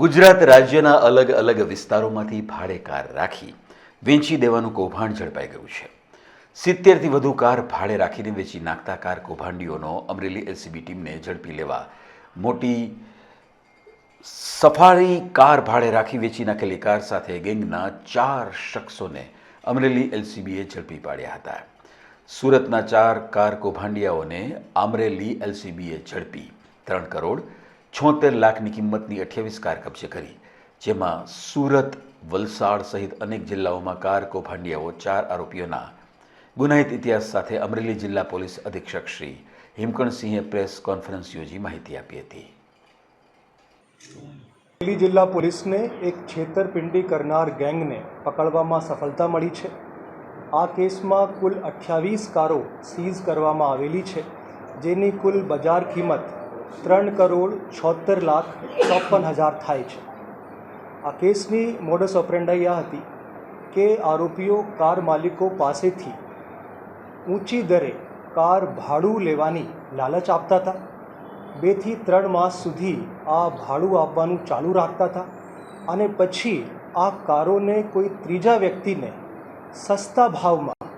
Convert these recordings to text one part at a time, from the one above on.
ગુજરાત રાજ્યના અલગ અલગ વિસ્તારોમાંથી ભાડે કાર રાખી વેચી દેવાનું કૌભાંડ ઝડપાઈ ગયું છે. સિત્તેરથી વધુ કાર ભાડે રાખીને વેચી નાખતા કાર કૌભાંડીઓનો અમરેલી એલસીબી ટીમને ઝડપી લેવા મોટી સફારી કાર ભાડે રાખી વેચી નાખેલી કાર સાથે ગેંગના ચાર શખ્સોને અમરેલી એલસીબીએ ઝડપી પાડ્યા હતા. સુરતના ચાર કાર કૌભાંડિયાઓને અમરેલી એલસીબીએ ઝડપી ત્રણ કરોડ છોતેર લાખની કિંમતની અઠ્યાવીસ કાર કબજે કરી, જેમાં સુરત, વલસાડ સહિત અનેક જિલ્લાઓમાં કાર કૌભાંડિયાઓ ચાર આરોપીઓના ગુનાહિત ઇતિહાસ સાથે અમરેલી જિલ્લા પોલીસ અધિક્ષક શ્રી હિમકણસિંહે પ્રેસ કોન્ફરન્સ યોજી માહિતી આપી હતી. અમરેલી જિલ્લા પોલીસને એક છેતરપિંડી કરનાર ગેંગને પકડવામાં સફળતા મળી છે. આ કેસમાં કુલ અઠ્યાવીસ કારો સીઝ કરવામાં આવેલી છે, જેની કુલ બજાર કિંમત ત્રણ કરોડ છોતેર લાખ ચોપન હજાર થાય છે. આ કેસની મોડસ ઓપરેન્ડાઈ આ હતી કે આરોપીઓ કાર માલિકો પાસેથી ઊંચી દરે કાર ભાડું લેવાની લાલચ આપતા હતા. બેથી ત્રણ માસ સુધી આ ભાડું આપવાનું ચાલુ રાખતા હતા અને પછી આ કારોને કોઈ ત્રીજા વ્યક્તિને સસ્તા ભાવમાં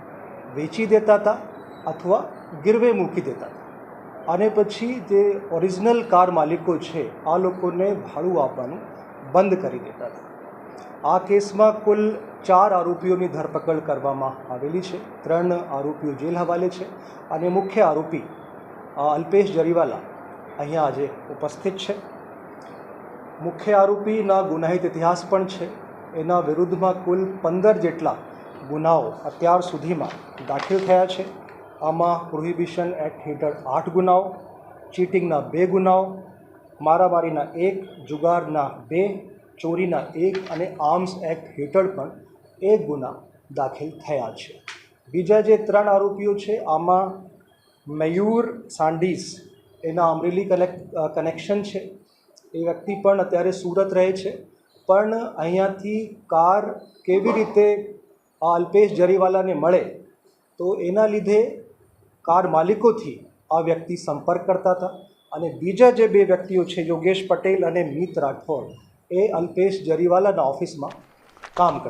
વેચી દેતા હતા અથવા ગીરવે મૂકી દેતા હતા. અને પછી જે ઓરિજિનલ કાર માલિકો છે, આ લોકોને ભાડું આપવાનું બંધ કરી દેતા હતા. આ કેસમાં કુલ ચાર આરોપીઓની ધરપકડ કરવામાં આવેલી છે, ત્રણ આરોપીઓ જેલ હવાલે છે અને મુખ્ય આરોપી અલ્પેશ જરીવાલા અહીંયા આજે ઉપસ્થિત છે. મુખ્ય આરોપીના ગુનાહિત ઇતિહાસ પણ છે, એના વિરુદ્ધમાં કુલ પંદર જેટલા ગુનાઓ અત્યાર સુધીમાં દાખલ થયા છે. આમાં પ્રોહિબિશન એક્ટ હેઠળ આઠ ગુનાઓ, ચીટિંગના બે ગુનાઓ, મારામારીના એક, જુગારના બે, ચોરીના એક અને આર્મ્સ એક્ટ હેઠળ પણ એક ગુના દાખલ થયા છે. બીજા જે ત્રણ આરોપીઓ છે, આમાં મયુર સાંડીસ, એના અમરેલી કનેક્ટ કનેક્શન છે. એ વ્યક્તિ પણ અત્યારે સુરત રહે છે. પણ અહીંયાથી કાર કેવી રીતે અલ્પેશ જરીવાલાને મળે, તો એના લીધે કાર માલિકોથી આ વ્યક્તિ સંપર્ક કરતા હતા અને બીજા જે બે વ્યક્તિઓ છે, યોગેશ પટેલ અને મિત રાઠોડ, એ અલ્પેશ જરીવાલાના ઓફિસમાં કામ કરતા